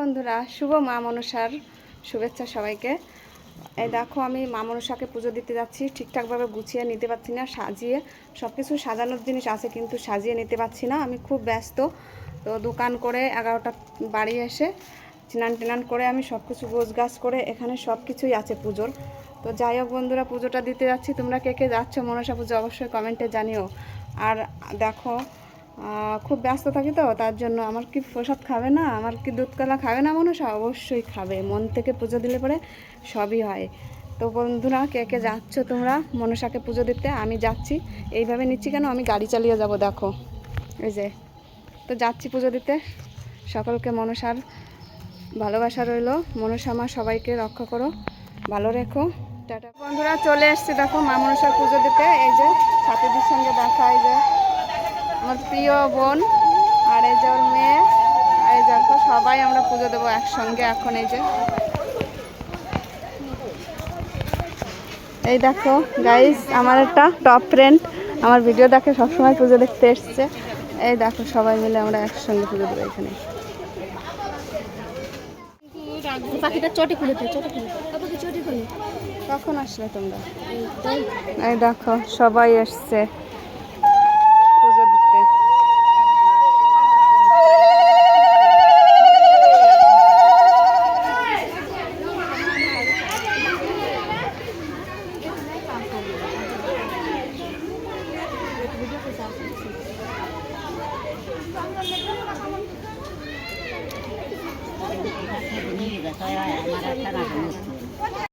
বন্ধুরা, শুভ মা মনসার শুভেচ্ছা সবাইকে। এই দেখো, আমি মা মনসাকে পুজো দিতে যাচ্ছি। ঠিকঠাকভাবে গুছিয়ে নিতে পারছি না, সাজিয়ে সব কিছু সাজানোর জিনিস আছে, কিন্তু সাজিয়ে নিতে পারছি না। আমি খুব ব্যস্ত, তো দোকান করে এগারোটা বাড়ি এসে স্নান টিনান করে আমি সব কিছু গোছ গাছ করে এখানে সব কিছুই আছে পুজোর। তো যাই হোক বন্ধুরা, পুজোটা দিতে যাচ্ছি। তোমরা কে কে যাচ্ছ মনসা পুজো অবশ্যই কমেন্টে জানিও। আর দেখো খুব ব্যস্ত থাকি তো, তার জন্য আমার কি প্রসাদ খাবে না? আমার কি দুধ দুধকলা খাবে না মনসা? অবশ্যই খাবে। মন থেকে পুজো দিলে পরে সবই হয়। তো বন্ধুরা, কে কে যাচ্ছ তোমরা মনসাকে পুজো দিতে? আমি যাচ্ছি। এইভাবে নিচ্ছি কেন? আমি গাড়ি চালিয়ে যাব, দেখো। এই যে, তো যাচ্ছি পুজো দিতে। সকলকে মনসার ভালোবাসা রইল। মনসা মা, সবাইকে রক্ষা করো। ভালো রেখো। টাটা। বন্ধুরা, চলে এসছি, দেখো, মা মনসার পুজো দিতে। এই যে, সাথীদের সঙ্গে দেখা, এই যে আমার প্রিয় বোন আর এই ওর মেয়ে আর এই দেখো সবাই আমরা পুজো দেবো একসঙ্গে এখন এই যে। এই দেখো গাইস আমার একটা টপ ফ্রেন্ড আমার ভিডিও দেখে সবসময় পুজো দেখতে এসছে। এই দেখো সবাই মিলে আমরা একসঙ্গে পুজো দেবো এখানে। পাখিটা চটি খুলে চটি খুলে চটি খুলে কখন আসলে তোমরা? এই দেখো সবাই এসছে। 私、ニーズが最悪やならただと思っていた。